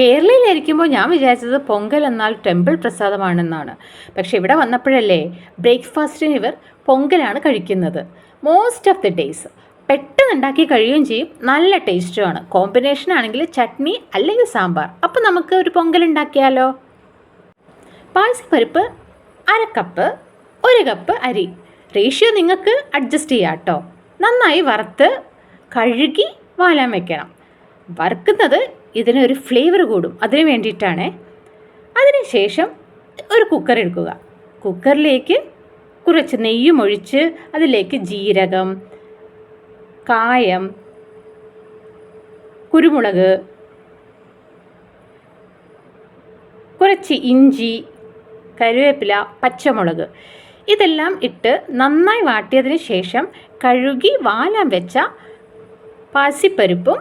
കേരളയിലായിരിക്കുമ്പോൾ ഞാൻ വിചാരിച്ചത് പൊങ്കൽ എന്നാൽ ടെമ്പിൾ പ്രസാദമാണെന്നാണ്. പക്ഷെ ഇവിടെ വന്നപ്പോഴല്ലേ ബ്രേക്ക്ഫാസ്റ്റിന് ഇവർ പൊങ്കലാണ് കഴിക്കുന്നത്. മോസ്റ്റ് ഓഫ് ദി ഡേയ്സ് പെട്ടെന്ന് ഉണ്ടാക്കി കഴിയുകയും ചെയ്യും. നല്ല ടേസ്റ്റുമാണ് കോമ്പിനേഷൻ ആണെങ്കിൽ ചട്നി അല്ലെങ്കിൽ സാമ്പാർ. അപ്പോൾ നമുക്ക് ഒരു പൊങ്കൽ ഉണ്ടാക്കിയാലോ? പായസപ്പരിപ്പ് അര കപ്പ് ഒരു കപ്പ് അരി. റേഷ്യോ നിങ്ങൾക്ക് അഡ്ജസ്റ്റ് ചെയ്യാം കേട്ടോ. നന്നായി വറുത്ത് കഴുകി വാലാൻ വെക്കണം. വറുക്കുന്നത് ഇതിനൊരു ഫ്ലേവർ കൂടും. അതിന് വേണ്ടിയിട്ടാണ് അതിനുശേഷം ഒരു കുക്കർ എടുക്കുക. കുക്കറിലേക്ക് കുറച്ച് നെയ്യും ഒഴിച്ച് അതിലേക്ക് ജീരകം കായം കുരുമുളക് കുറച്ച് ഇഞ്ചി കരുവേപ്പില പച്ചമുളക് ഇതെല്ലാം ഇട്ട് നന്നായി വാട്ടിയതിന് ശേഷം കഴുകി വാലാൻ വെച്ച പാസിപ്പരിപ്പും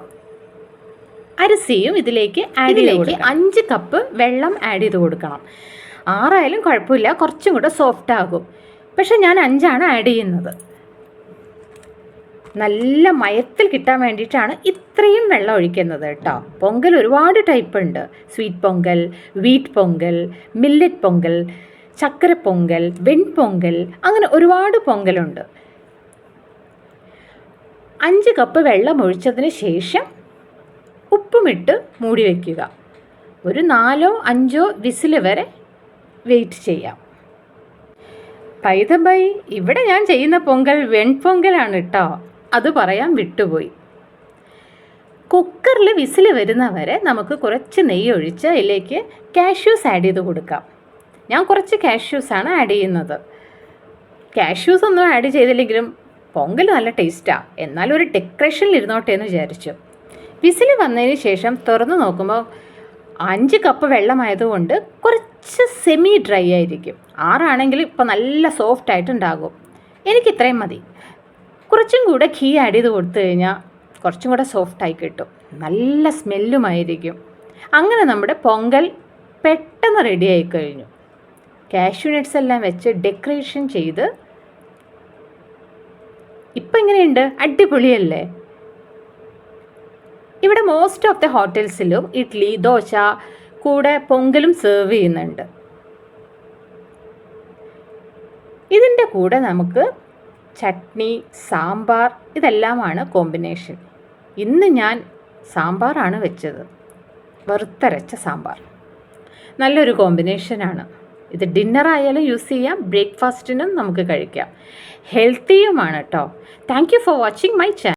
അരിസിയും ഇതിലേക്ക് ആഡ് ഇതിലേക്ക് അഞ്ച് കപ്പ് വെള്ളം ആഡ് ചെയ്ത് കൊടുക്കണം. ആറായാലും കുഴപ്പമില്ല. കുറച്ചും കൂടെ സോഫ്റ്റ് ആകും. പക്ഷെ ഞാൻ അഞ്ചാണ് ആഡ് ചെയ്യുന്നത്. നല്ല മയത്തിൽ കിട്ടാൻ വേണ്ടിയിട്ടാണ് ഇത്രയും വെള്ളം ഒഴിക്കുന്നത് കേട്ടോ. പൊങ്കൽ ഒരുപാട് ടൈപ്പ് ഉണ്ട്. Sweet pongal wheat pongal millet pongal ചക്കര പൊങ്കൽ വെൺപൊങ്കൽ അങ്ങനെ ഒരുപാട് പൊങ്കലുണ്ട്. അഞ്ച് കപ്പ് വെള്ളം ഒഴിച്ചതിന് ശേഷം ഉപ്പുമിട്ട് മൂടി വയ്ക്കുക ഒരു നാലോ അഞ്ചോ വിസിൽ വരെ വെയിറ്റ് ചെയ്യാം. പൈതബൈ ഇവിടെ ഞാൻ ചെയ്യുന്ന പൊങ്കൽ വെൺപൊങ്കലാണ് കേട്ടോ അത് പറയാൻ വിട്ടുപോയി. കുക്കറിൽ വിസിൽ വരുന്നവരെ നമുക്ക് കുറച്ച് നെയ്യ് ഒഴിച്ച് അതിലേക്ക് കാഷ്യൂസ് ആഡ് ചെയ്ത് കൊടുക്കാം. ഞാൻ കുറച്ച് കാഷ്യൂസാണ് ആഡ് ചെയ്യുന്നത്. കാഷ്യൂസ് ഒന്നും ആഡ് ചെയ്തില്ലെങ്കിലും പൊങ്കൽ നല്ല ടേസ്റ്റാണ് എന്നാലും ഒരു ഡെക്കറേഷനിൽ ഇരുന്നോട്ടെ എന്ന് വിചാരിച്ചു. വിസിൽ വന്നതിന് ശേഷം തുറന്നു നോക്കുമ്പോൾ അഞ്ച് കപ്പ് വെള്ളമായതുകൊണ്ട് കുറച്ച് സെമി ഡ്രൈ ആയിരിക്കും. ആറാണെങ്കിൽ ഇപ്പോൾ നല്ല സോഫ്റ്റ് ആയിട്ടുണ്ടാകും. എനിക്ക് ഇത്രയും മതി. കുറച്ചും കൂടെ ഘീ ആഡ് ചെയ്ത് കൊടുത്തു കഴിഞ്ഞാൽ കുറച്ചും കൂടെ സോഫ്റ്റായി കിട്ടും. നല്ല സ്മെല്ലുമായിരിക്കും അങ്ങനെ നമ്മുടെ പൊങ്കൽ പെട്ടെന്ന് റെഡി ആയി കഴിഞ്ഞു. കാഷ്യൂ നട്ട്സ് എല്ലാം വെച്ച് ഡെക്കറേഷൻ ചെയ്ത് ഇപ്പം എങ്ങനെയുണ്ട്? അടിപൊളിയല്ലേ? ഇവിടെ മോസ്റ്റ് ഓഫ് ദ ഹോട്ടൽസിലും ഇഡ്ഡലി ദോശ കൂടെ പൊങ്കലും സെർവ് ചെയ്യുന്നുണ്ട്. ഇതിന്റെ കൂടെ നമുക്ക് ചട്നി സാമ്പാർ ഇതെല്ലാമാണ് കോമ്പിനേഷൻ ഇന്ന് ഞാൻ സാമ്പാറാണ് വെച്ചത്. വറുത്തരച്ച സാമ്പാർ. നല്ലൊരു കോമ്പിനേഷനാണ് ഇത് ഡിന്നർ ആയാലും യൂസ് ചെയ്യാം ബ്രേക്ക്ഫാസ്റ്റിനും നമുക്ക് കഴിക്കാം. ഹെൽത്തിയുമാണ് കേട്ടോ thank you for watching my channel